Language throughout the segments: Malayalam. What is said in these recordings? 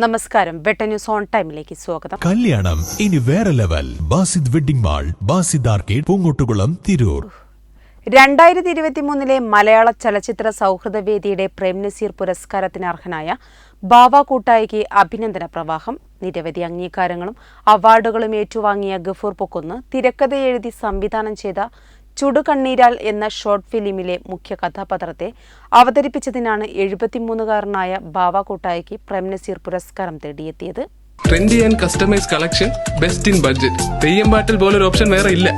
നമസ്കാരം. വെട്ട ന്യൂസ് ഓൺ ടൈമിലേക്ക് സ്വാഗതം. കല്യാണം. ഇനി വേറെ level. Basid wedding mall Basid arcade Poongottukulam Tirur. രണ്ടായിരത്തി ഇരുപത്തിമൂന്നിലെ മലയാള ചലച്ചിത്ര സൗഹൃദവേദിയുടെ പ്രേം നസീർ പുരസ്കാരത്തിന് അർഹനായ ബാവ കൂട്ടായിക്ക് അഭിനന്ദന പ്രവാഹം. നിരവധി അംഗീകാരങ്ങളും അവാർഡുകളും ഏറ്റുവാങ്ങിയ ഗഫൂർ പൊക്കുന്ന് തിരക്കഥ എഴുതി സംവിധാനം ചെയ്ത ചുടുകണ്ണീരാൽ എന്ന ഷോർട്ട് ഫിലിമിലെ മുഖ്യ കഥാപാത്രത്തെ അവതരിപ്പിച്ചതിനാണ് എഴുപത്തിമൂന്നുകാരനായ ബാവ കൂട്ടായിക്ക് പ്രേംനസീർ പുരസ്കാരം തേടിയെത്തിയത്. Trendy and customise collection best in budget theyyam പാട്ടിൽ പോലൊരു ഓപ്ഷൻ വേറെ ഇല്ല.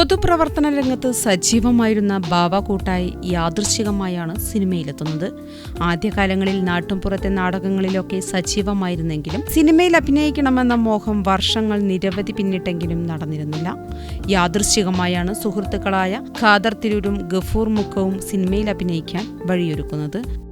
പൊതുപ്രവർത്തന രംഗത്ത് സജീവമായിരുന്ന ബാവ കൂട്ടായി യാദൃശികമായാണ് സിനിമയിലെത്തുന്നത്. ആദ്യകാലങ്ങളിൽ നാട്ടുംപുറത്തെ നാടകങ്ങളിലൊക്കെ സജീവമായിരുന്നെങ്കിലും സിനിമയിൽ അഭിനയിക്കണമെന്ന മോഹം വർഷങ്ങൾ നിരവധി പിന്നിട്ടെങ്കിലും നടന്നിരുന്നില്ല. യാദൃശികമായാണ് സുഹൃത്തുക്കളായ ഖാദർ തിരൂരും ഗഫൂർ മുക്കവും സിനിമയിൽ അഭിനയിക്കാൻ വഴിയൊരുക്കുന്നത്.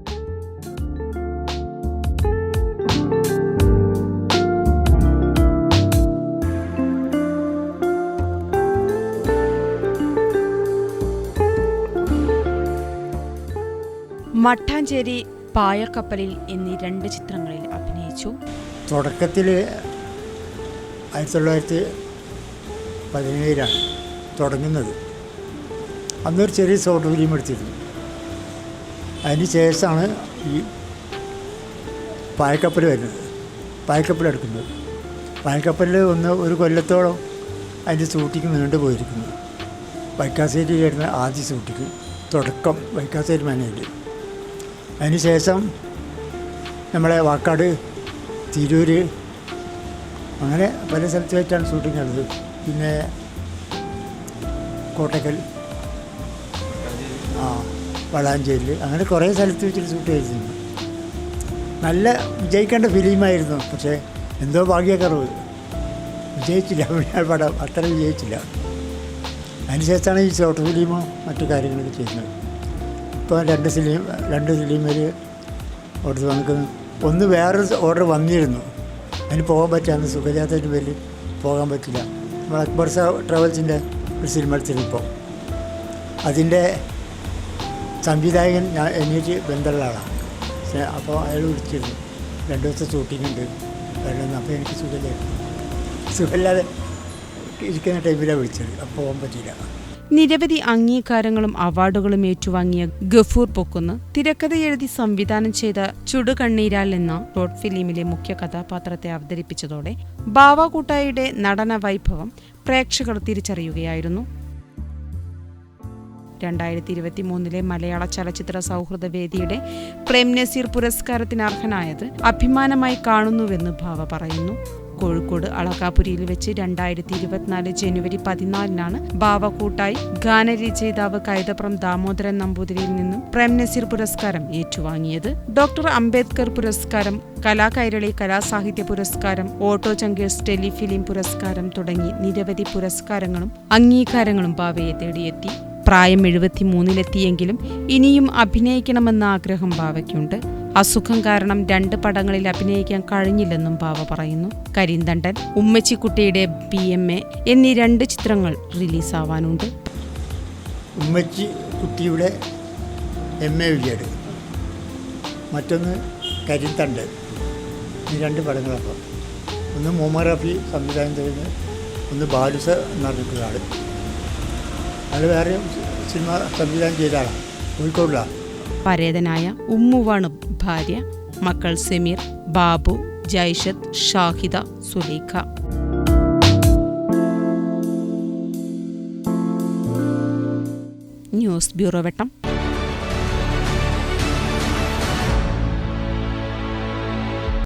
മട്ടാഞ്ചേരി പായക്കപ്പലിൽ എന്നീ രണ്ട് ചിത്രങ്ങളിൽ അഭിനയിച്ചു. തുടക്കത്തിൽ ആയിരത്തി തൊള്ളായിരത്തി പതിനേഴിലാണ് തുടങ്ങുന്നത്. അന്നൊരു ചെറിയ ഷോർട്ട് ഫിലിം എടുത്തിരുന്നു. അതിന് ശേഷമാണ് ഈ പായക്കപ്പൽ വരുന്നത്. പായക്കപ്പൽ എടുക്കുന്നത്. പായക്കപ്പലിൽ ഒന്ന് ഒരു കൊല്ലത്തോളം അതിന്റെ ഷൂട്ടിങ് നീണ്ടു പോയിരിക്കുന്നു. വൈക്കാസേരി വരുന്ന ആദ്യ ഷൂട്ടിങ്. തുടക്കം വൈക്കാശ്ശേരി മനയിൽ അതിനുശേഷം നമ്മളെ വാക്കാട് തിരൂര് അങ്ങനെ പല സ്ഥലത്ത് വെച്ചാണ് ഷൂട്ടിംഗ് നടന്നത്. പിന്നെ കോട്ടക്കൽ ആ വളാഞ്ചേരിൽ അങ്ങനെ കുറേ സ്ഥലത്ത് വെച്ചിട്ട് ഷൂട്ട് ചെയ്തിരുന്നു. നല്ല വിജയിക്കേണ്ട ഫിലിമായിരുന്നു. പക്ഷേ എന്തോ ഭാഗ്യക്കുറവ്. വിജയിച്ചില്ല. പടം അത്ര വിജയിച്ചില്ല. അതിനുശേഷമാണ് ഈ ഷോർട്ട് ഫിലിമോ മറ്റു കാര്യങ്ങളൊക്കെ ചെയ്യുന്നത്. ഇപ്പോൾ രണ്ട് സിലിം രണ്ട് ഫിലിമിൽ ഓർഡർ നമുക്ക് ഒന്ന് വേറൊരു ഓർഡർ വന്നിരുന്നു. അതിന് പോകാൻ പറ്റാന്ന് സുഖജാതന്റെ പേരിൽ പോകാൻ പറ്റില്ല. നമ്മൾ അക്ബർ സാ ട്രാവൽസിന്റെ ഒരു സിനിമ എടുത്തിരുന്നു അതിന്റെ സംവിധായകൻ ഞാൻ എനിക്ക് ബന്ധമുള്ള ആളാണ്. അപ്പോൾ അയാൾ വിളിച്ചിരുന്നു. രണ്ട് ദിവസം ഷൂട്ടിംഗ് ഉണ്ട്. വരണമെന്ന് അപ്പോൾ എനിക്ക് സുഖമില്ലായിരുന്നു. സുഖമില്ലാതെ ഇരിക്കുന്ന ടൈമിലാണ് വിളിച്ചത്. അപ്പോൾ പോകാൻ പറ്റിയില്ല. നിരവധി അംഗീകാരങ്ങളും അവാർഡുകളും ഏറ്റുവാങ്ങിയ ഗഫൂർ പൊക്കുന്ന് തിരക്കഥ എഴുതി സംവിധാനം ചെയ്ത ചുടുകണ്ണീരാൽ എന്ന ഷോർട്ട് ഫിലിമിലെ മുഖ്യ കഥാപാത്രത്തെ അവതരിപ്പിച്ചതോടെ ബാവ കൂട്ടായിയുടെ നടന വൈഭവം പ്രേക്ഷകർ തിരിച്ചറിയുകയായിരുന്നു. രണ്ടായിരത്തി ഇരുപത്തി മൂന്നിലെ മലയാള ചലച്ചിത്ര സൗഹൃദ വേദിയുടെ പ്രേം നസീർ പുരസ്കാരത്തിന് അർഹനായത് അഭിമാനമായി കാണുന്നുവെന്ന് ഭാവ പറയുന്നു. കോഴിക്കോട് അളകാപുരിയിൽ വെച്ച് രണ്ടായിരത്തി ഇരുപത്തിനാല് ജനുവരി പതിനാലിനാണ് ബാവ കൂട്ടായി ഗാനരചയിതാവ് കൈതപ്രം ദാമോദരൻ നമ്പൂതിരിയിൽ നിന്നും പ്രേം നസീർ പുരസ്കാരം ഏറ്റുവാങ്ങിയത്. ഡോക്ടർ അംബേദ്കർ പുരസ്കാരം കലാകൈരളി കലാസാഹിത്യ പുരസ്കാരം ഓട്ടോ ചങ്കേഴ്സ് ടെലിഫിലിം പുരസ്കാരം തുടങ്ങി നിരവധി പുരസ്കാരങ്ങളും അംഗീകാരങ്ങളും ബാവയെ തേടിയെത്തി. പ്രായം എഴുപത്തിമൂന്നിലെത്തിയെങ്കിലും ഇനിയും അഭിനയിക്കണമെന്ന ആഗ്രഹം ബാവയ്ക്കുണ്ട്. അസുഖം കാരണം രണ്ട് പടങ്ങളിൽ അഭിനയിക്കാൻ കഴിഞ്ഞില്ലെന്നും ബാവ പറയുന്നു. കരിന്തണ്ടൻ ഉമ്മച്ചിക്കുട്ടിയുടെ പി എം എ എന്നീ രണ്ട് ചിത്രങ്ങൾ റിലീസാവാനുണ്ട്. ഉമ്മച്ചി കുട്ടിയുടെ എം എ വിജയട് മറ്റൊന്ന് കരിത്തണ്ട് ഈ രണ്ട് പടങ്ങളപ്പം. ഒന്ന് മുഹമ്മദ് റഫി സംവിധാനം ചെയ്യുന്നത് ഒന്ന് ബാലുസ എന്ന് പറഞ്ഞിട്ടുള്ള ആൾ അയാൾ വേറെ സിനിമ സംവിധാനം ചെയ്ത ആളാണ് കോഴിക്കോടിലാണ് പരേതനായ ഉമ്മുവാണ് ഭാര്യ മക്കൾ Sameer Babu Jaishath Shahida Sulekha. News bureau Vettam.